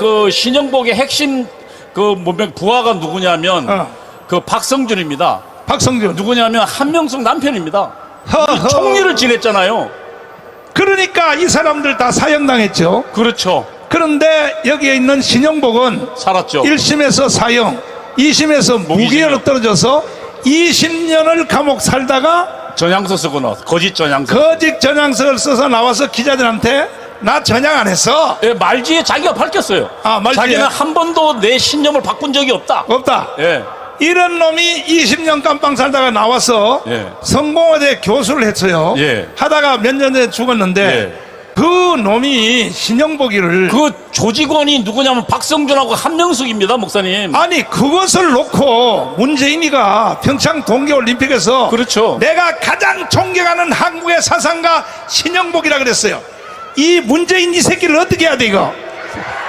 그 신영복의 핵심 그 뭐명 부하가 누구냐면 어. 그 박성준입니다. 박성준. 누구냐면 한명숙 남편입니다. 허허. 총리를 지냈잖아요. 그러니까 이 사람들 다 사형당했죠. 그렇죠. 그런데 여기에 있는 신영복은 살았죠. 1심에서 사형, 2심에서 무기로 떨어져서 20년을 감옥 살다가 전향서 쓰고 나왔어. 거짓 전향서. 거짓 전향서를 써서 나와서 기자들한테 나 전향 안 했어. 예, 말지에 자기가 밝혔어요. 아, 말지에? 자기는 한 번도 내 신념을 바꾼 적이 없다. 없다. 예. 이런 놈이 20년 깜빵 살다가 나와서 예. 성공회대 교수를 했어요. 예. 하다가 몇 년 전에 죽었는데 예. 그 놈이 신영복이를 그 조직원이 누구냐면 박성준하고 한명숙입니다, 목사님. 아니 그것을 놓고 문재인이가 평창 동계올림픽에서 그렇죠. 내가 가장 존경하는 한국의 사상가 신영복이라 그랬어요. 이 문재인 이 새끼를 어떻게 해야 돼 이거?